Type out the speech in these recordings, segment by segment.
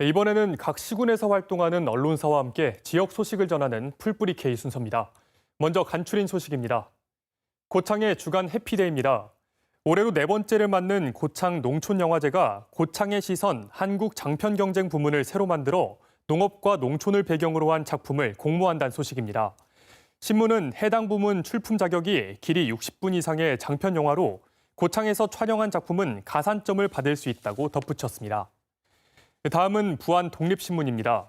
네, 이번에는 각 시군에서 활동하는 언론사와 함께 지역 소식을 전하는 풀뿌리 K 순서입니다. 먼저 간추린 소식입니다. 고창의 주간 해피데이입니다. 올해로 네 번째를 맞는 고창 농촌영화제가 고창의 시선 한국 장편 경쟁 부문을 새로 만들어 농업과 농촌을 배경으로 한 작품을 공모한다는 소식입니다. 신문은 해당 부문 출품 자격이 길이 60분 이상의 장편 영화로 고창에서 촬영한 작품은 가산점을 받을 수 있다고 덧붙였습니다. 다음은 부안 독립신문입니다.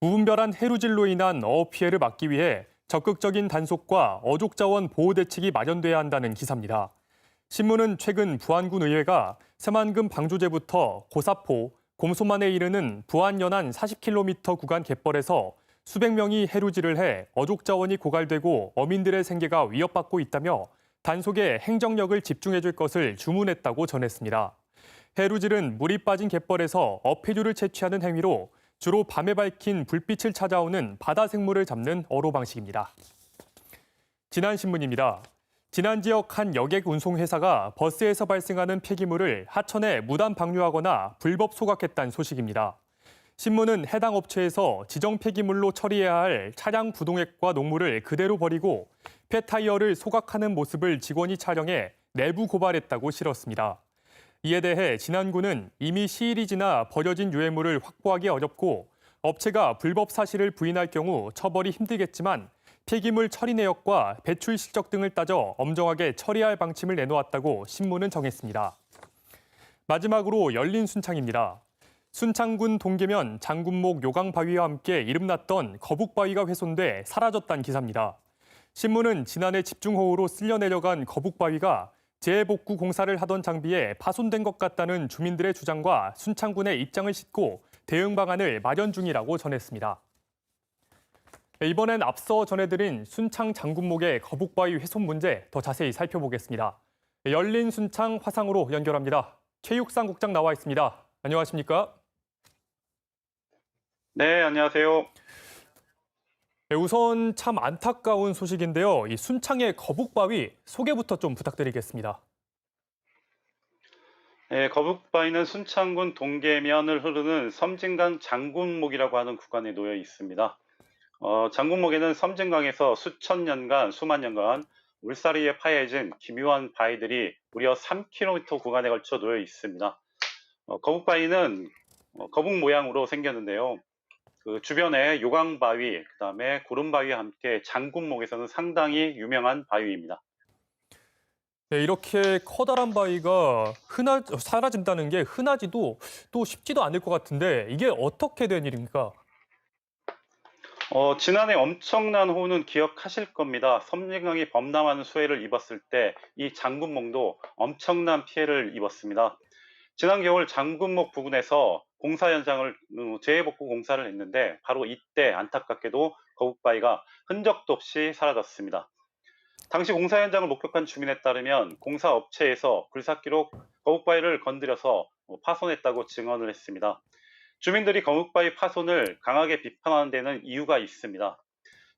무분별한 해루질로 인한 어업 피해를 막기 위해 적극적인 단속과 어족 자원 보호 대책이 마련돼야 한다는 기사입니다. 신문은 최근 부안군 의회가 새만금 방조제부터 고사포, 곰소만에 이르는 부안 연안 40km 구간 갯벌에서 수백 명이 해루질을 해 어족 자원이 고갈되고 어민들의 생계가 위협받고 있다며 단속에 행정력을 집중해 줄 것을 주문했다고 전했습니다. 해루질은 물이 빠진 갯벌에서 어패류를 채취하는 행위로 주로 밤에 밝힌 불빛을 찾아오는 바다 생물을 잡는 어로 방식입니다. 지난 신문입니다. 지난 지역 한 여객 운송 회사가 버스에서 발생하는 폐기물을 하천에 무단 방류하거나 불법 소각했다는 소식입니다. 신문은 해당 업체에서 지정 폐기물로 처리해야 할 차량 부동액과 녹물을 그대로 버리고 폐타이어를 소각하는 모습을 직원이 촬영해 내부 고발했다고 실었습니다. 이에 대해 진안군은 이미 시일이 지나 버려진 유해물을 확보하기 어렵고 업체가 불법 사실을 부인할 경우 처벌이 힘들겠지만 폐기물 처리 내역과 배출 실적 등을 따져 엄정하게 처리할 방침을 내놓았다고 신문은 정했습니다. 마지막으로 열린 순창입니다. 순창군 동계면 장군목 요강 바위와 함께 이름났던 거북 바위가 훼손돼 사라졌다는 기사입니다. 신문은 지난해 집중호우로 쓸려 내려간 거북 바위가 재복구 공사를 하던 장비에 파손된 것 같다는 주민들의 주장과 순창군의 입장을 싣고 대응 방안을 마련 중이라고 전했습니다. 네, 이번엔 앞서 전해드린 순창 장군목의 거북바위 훼손 문제 더 자세히 살펴보겠습니다. 네, 열린 순창 화상으로 연결합니다. 최육상 국장 나와 있습니다. 안녕하십니까? 네, 안녕하세요. 네, 우선 참 안타까운 소식인데요. 이 순창의 거북바위 소개부터 좀 부탁드리겠습니다. 네, 거북바위는 순창군 동계면을 흐르는 섬진강 장군목이라고 하는 구간에 놓여 있습니다. 어, 장군목에는 섬진강에서 수천 년간, 수만 년간 물살이에 파여진 기묘한 바위들이 무려 3km 구간에 걸쳐 놓여 있습니다. 어, 거북바위는 어, 거북 모양으로 생겼는데요. 그 주변에 요강바위, 그 다음에 구름바위와 함께 장군목에서는 상당히 유명한 바위입니다. 네, 이렇게 커다란 바위가 흔하, 사라진다는 게 흔하지도 또 쉽지도 않을 것 같은데 이게 어떻게 된 일입니까? 어, 지난해 엄청난 호우는 기억하실 겁니다. 섬진강이 범람하는 수해를 입었을 때 이 장군목도 엄청난 피해를 입었습니다. 지난 겨울 장군목 부근에서 공사 현장을 음, 재해복구 공사를 했는데 바로 이때 안타깝게도 거북바위가 흔적도 없이 사라졌습니다. 당시 공사 현장을 목격한 주민에 따르면 공사 업체에서 굴삭기로 거북바위를 건드려서 뭐 파손했다고 증언을 했습니다. 주민들이 거북바위 파손을 강하게 비판하는 데는 이유가 있습니다.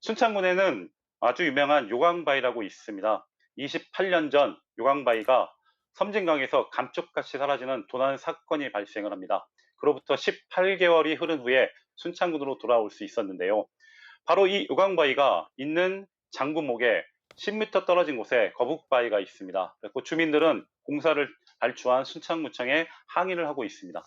순창군에는 아주 유명한 요강바위라고 있습니다. 28년 전 요강바위가 섬진강에서 감쪽같이 사라지는 도난 사건이 발생을 합니다. 그로부터 18개월이 흐른 후에 순창군으로 돌아올 수 있었는데요. 바로 이 요강바위가 있는 장군목에 10m 떨어진 곳에 거북바위가 있습니다. 그리고 주민들은 공사를 발주한 순창구청에 항의를 하고 있습니다.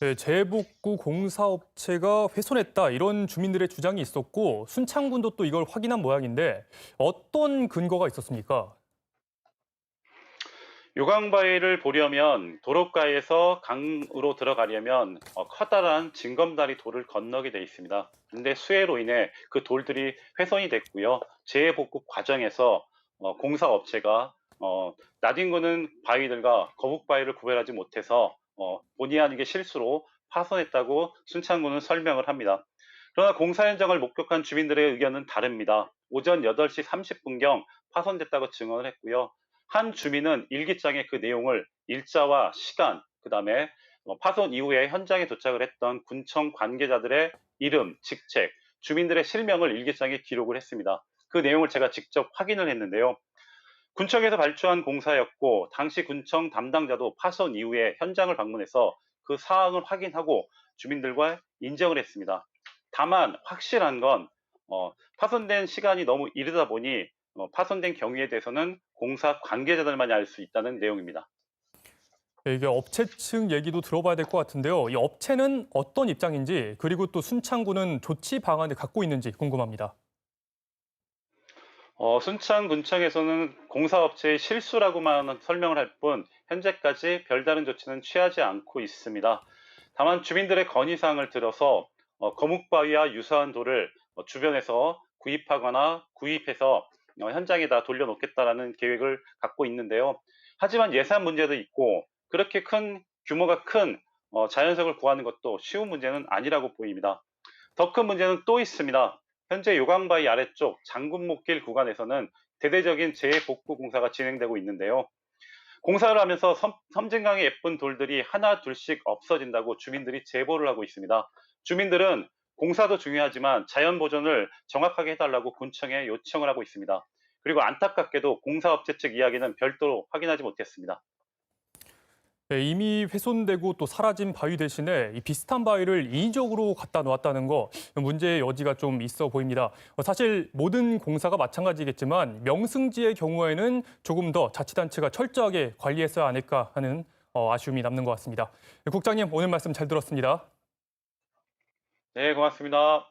네, 재복구 공사업체가 훼손했다 이런 주민들의 주장이 있었고 순창군도 또 이걸 확인한 모양인데 어떤 근거가 있었습니까? 요강바위를 보려면 도로가에서 강으로 들어가려면 어, 커다란 징검다리 돌을 건너게 돼 있습니다. 근데 수해로 인해 그 돌들이 훼손이 됐고요. 재복구 과정에서 어, 공사업체가 어, 나뒹구는 바위들과 거북바위를 구별하지 못해서 어, 본의 아니게 실수로 파손했다고 순창군은 설명을 합니다. 그러나 공사 현장을 목격한 주민들의 의견은 다릅니다. 오전 8시 30분경 파손됐다고 증언을 했고요. 한 주민은 일기장에 그 내용을 일자와 시간, 그 다음에 파손 이후에 현장에 도착을 했던 군청 관계자들의 이름, 직책, 주민들의 실명을 일기장에 기록을 했습니다. 그 내용을 제가 직접 확인을 했는데요. 군청에서 발주한 공사였고 당시 군청 담당자도 파손 이후에 현장을 방문해서 그 사항을 확인하고 주민들과 인정을 했습니다. 다만 확실한 건 어, 파손된 시간이 너무 이르다 보니 어, 파손된 경위에 대해서는 공사 관계자들만이 알 수 있다는 내용입니다. 네, 이게 업체 측 얘기도 들어봐야 될 것 같은데요. 이 업체는 어떤 입장인지 그리고 또 순창구는 조치 방안을 갖고 있는지 궁금합니다. 어, 순창군청에서는 공사업체의 실수라고만 설명을 할 뿐 현재까지 별다른 조치는 취하지 않고 있습니다. 다만 주민들의 건의사항을 들어서 어, 거묵바위와 유사한 돌을 어, 주변에서 구입하거나 구입해서 어, 현장에다 돌려놓겠다라는 계획을 갖고 있는데요. 하지만 예산 문제도 있고 그렇게 큰 규모가 큰 어, 자연석을 구하는 것도 쉬운 문제는 아니라고 보입니다. 더 큰 문제는 또 있습니다. 현재 요강바위 아래쪽 장군목길 구간에서는 대대적인 재복구 공사가 진행되고 있는데요. 공사를 하면서 섬, 섬진강의 예쁜 돌들이 하나 둘씩 없어진다고 주민들이 제보를 하고 있습니다. 주민들은 공사도 중요하지만 자연 보존을 정확하게 해달라고 군청에 요청을 하고 있습니다. 그리고 안타깝게도 공사업체 측 이야기는 별도로 확인하지 못했습니다. 네, 이미 훼손되고 또 사라진 바위 대신에 이 비슷한 바위를 인위적으로 갖다 놓았다는 거 문제의 여지가 좀 있어 보입니다. 어, 사실 모든 공사가 마찬가지겠지만 명승지의 경우에는 조금 더 자치단체가 철저하게 관리했어야 하닐까 하는 어, 아쉬움이 남는 것 같습니다. 국장님 오늘 말씀 잘 들었습니다. 네, 고맙습니다.